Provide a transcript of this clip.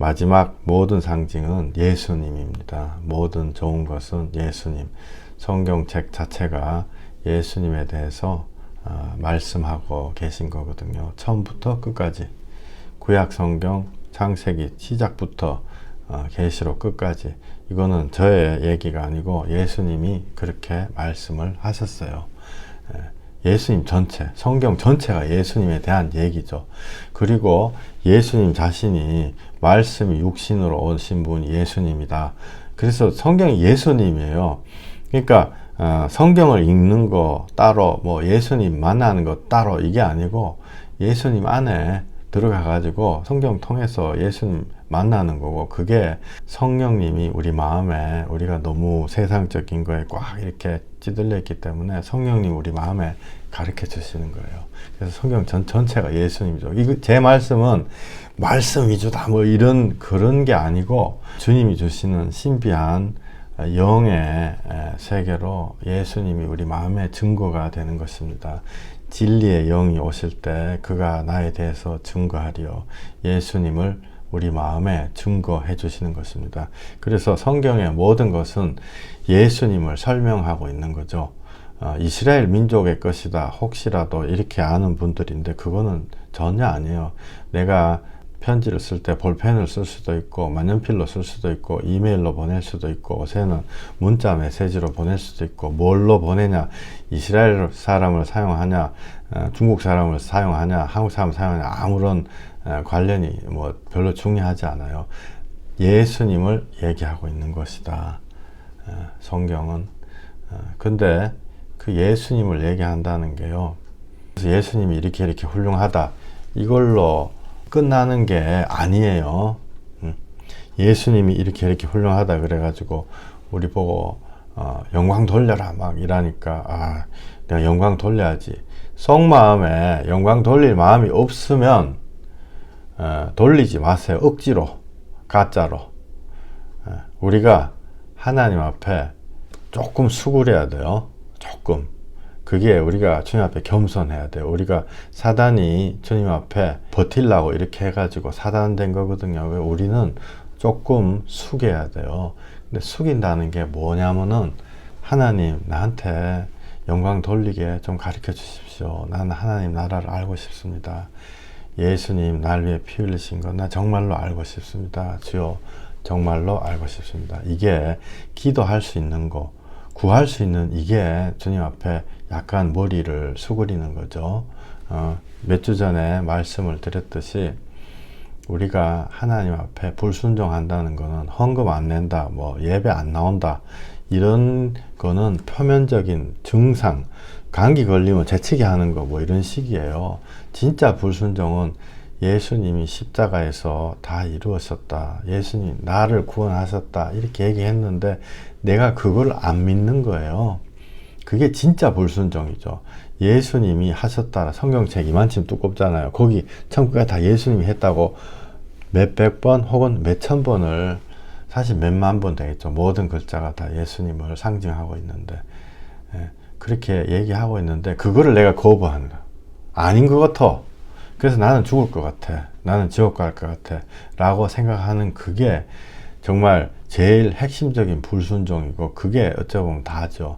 마지막 모든 상징은 예수님입니다. 모든 좋은 것은 예수님. 성경책 자체가 예수님에 대해서 어, 말씀하고 계신 거거든요. 처음부터 끝까지. 구약 성경 창세기 시작부터 어, 계시록 끝까지 이거는 저의 얘기가 아니고 예수님이 그렇게 말씀을 하셨어요. 예, 예수님 전체, 성경 전체가 예수님에 대한 얘기죠. 그리고 예수님 자신이 말씀이 육신으로 오신 분이 예수님이다. 그래서 성경이 예수님이에요. 그러니까 어, 성경을 읽는 거 따로, 뭐 예수님 만나는 거 따로 이게 아니고 예수님 안에 들어가 가지고 성경 통해서 예수님 만나는 거고 그게 성령님이 우리 마음에 우리가 너무 세상적인 거에 꽉 이렇게 찌들려 있기 때문에 성령님 우리 마음에 가르쳐 주시는 거예요. 그래서 성경 전 전체가 예수님이죠. 이거 제 말씀은 말씀 위주다 뭐 이런 그런 게 아니고 주님이 주시는 신비한 영의 세계로 예수님이 우리 마음의 증거가 되는 것입니다. 진리의 영이 오실 때 그가 나에 대해서 증거하리요. 예수님을 우리 마음에 증거해 주시는 것입니다. 그래서 성경의 모든 것은 예수님을 설명하고 있는 거죠. 어, 이스라엘 민족의 것이다. 혹시라도 이렇게 아는 분들인데 그거는 전혀 아니에요. 내가 편지를 쓸 때 볼펜을 쓸 수도 있고 만년필로 쓸 수도 있고 이메일로 보낼 수도 있고 요새는 문자 메시지로 보낼 수도 있고 뭘로 보내냐 이스라엘 사람을 사용하냐 어, 중국 사람을 사용하냐 한국 사람 사용하냐 아무런 어, 관련이 뭐 별로 중요하지 않아요. 예수님을 얘기하고 있는 것이다. 어, 성경은. 근데 그 예수님을 얘기한다는 게요. 그래서 예수님이 이렇게 이렇게 훌륭하다. 이걸로 끝나는 게 아니에요. 음. 예수님이 이렇게 이렇게 훌륭하다 그래가지고 우리 보고 어, 영광 돌려라 막 이러니까 아 내가 영광 돌려야지. 속마음에 영광 돌릴 마음이 없으면 어, 돌리지 마세요. 억지로 가짜로 어, 우리가 하나님 앞에 조금 수굴해야 돼요. 조금. 그게 우리가 주님 앞에 겸손해야 돼요. 우리가 사단이 주님 앞에 버틸라고 이렇게 해가지고 사단된 거거든요. 우리는 조금 숙여야 돼요. 근데 숙인다는 게 뭐냐면은 하나님 나한테 영광 돌리게 좀 가르쳐 주십시오. 나는 하나님 나라를 알고 싶습니다. 예수님 날 위해 피 흘리신 거 나 정말로 알고 싶습니다. 주여 정말로 알고 싶습니다. 이게 기도할 수 있는 거 구할 수 있는 이게 주님 앞에 약간 머리를 수그리는 거죠. 어, 몇 주 전에 말씀을 드렸듯이 우리가 하나님 앞에 불순종한다는 거는 헌금 안 낸다, 뭐 예배 안 나온다, 이런 거는 표면적인 증상, 감기 걸리면 재채기 하는 거 뭐 이런 식이에요. 진짜 불순종은 예수님이 십자가에서 다 이루었었다. 예수님 나를 구원하셨다. 이렇게 얘기했는데 내가 그걸 안 믿는 거예요. 그게 진짜 불순종이죠. 예수님이 하셨다. 성경책 이만큼 두껍잖아요. 거기 천국에 다 예수님이 했다고 몇백 번 혹은 몇천 번을 사실 몇만 번 되겠죠. 모든 글자가 다 예수님을 상징하고 있는데 예, 그렇게 얘기하고 있는데 그거를 내가 거부하는 거야. 아닌 것 같아. 그래서 나는 죽을 것 같아. 나는 지옥 갈 것 같아. 라고 생각하는 그게 정말 제일 핵심적인 불순종이고 그게 어찌 보면 다죠.